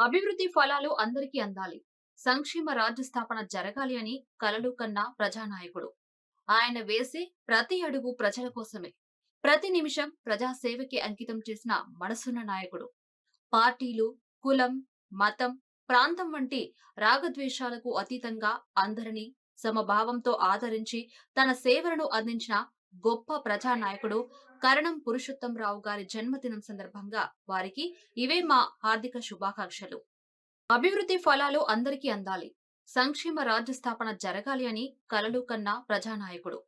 అభివృద్ధి ఫలాలు అందరికీ అందాలి. సంక్షేమ రాజ్య స్థాపన జరగాలి అని కలలు కన్న ప్రజానాయకుడు. ఆయన వేసే ప్రతి అడుగు ప్రజల కోసమే. ప్రతి నిమిషం ప్రజాసేవకి అంకితం చేసిన మనసున్న నాయకుడు. పార్టీలు కులం మతం ప్రాంతం వంటి రాగద్వేషాలకు అతీతంగా అందరినీ సమభావంతో ఆదరించి తన సేవలను అందించిన గొప్ప ప్రజానాయకుడు కరణం పురుషోత్తంరావు గారి జన్మదినం సందర్భంగా వారికి ఇవే మా హార్దిక శుభాకాంక్షలు. అభివృద్ధి ఫలాలు అందరికీ అందాలి. సంక్షేమ రాజ్య స్థాపన జరగాలి అని కలలు కన్న ప్రజానాయకుడు.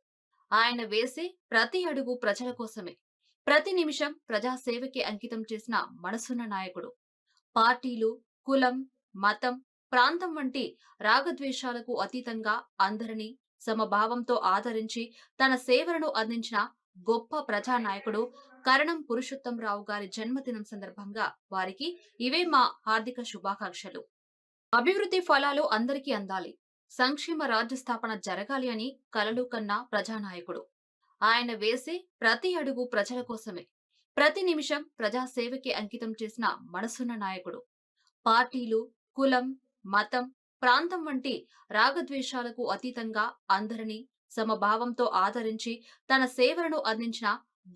ఆయన వేసే ప్రతి అడుగు ప్రజల కోసమే. ప్రతి నిమిషం ప్రజాసేవకి అంకితం చేసిన మనసున్న నాయకుడు. పార్టీలు కులం మతం ప్రాంతం వంటి రాగద్వేషాలకు అతీతంగా అందరినీ సమభావంతో ఆదరించి తన సేవలను అందించిన గొప్ప ప్రజానాయకుడు కరణం పురుషోత్తంరావు గారి జన్మదినం సందర్భంగా వారికి ఇవే మా హార్దిక శుభాకాంక్షలు. అభివృద్ధి ఫలాలు అందరికీ అందాలి. సంక్షేమ రాజ్య స్థాపన జరగాలి అని కలలు కన్న ప్రజానాయకుడు. ఆయన వేసే ప్రతి అడుగు ప్రజల కోసమే. ప్రతి నిమిషం ప్రజాసేవకి అంకితం చేసిన మనసున్న నాయకుడు. పార్టీలు కులం మతం ప్రాంతం వంటి రాగద్వేషాలకు అతీతంగా అందరినీ సమభావంతో ఆదరించి తన సేవలను అందించిన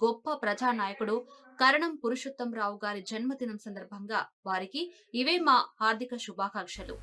గొప్ప ప్రజానాయకుడు కరణం పురుషోత్తంరావు గారి జన్మదినం సందర్భంగా వారికి ఇవే మా హార్దిక శుభాకాంక్షలు.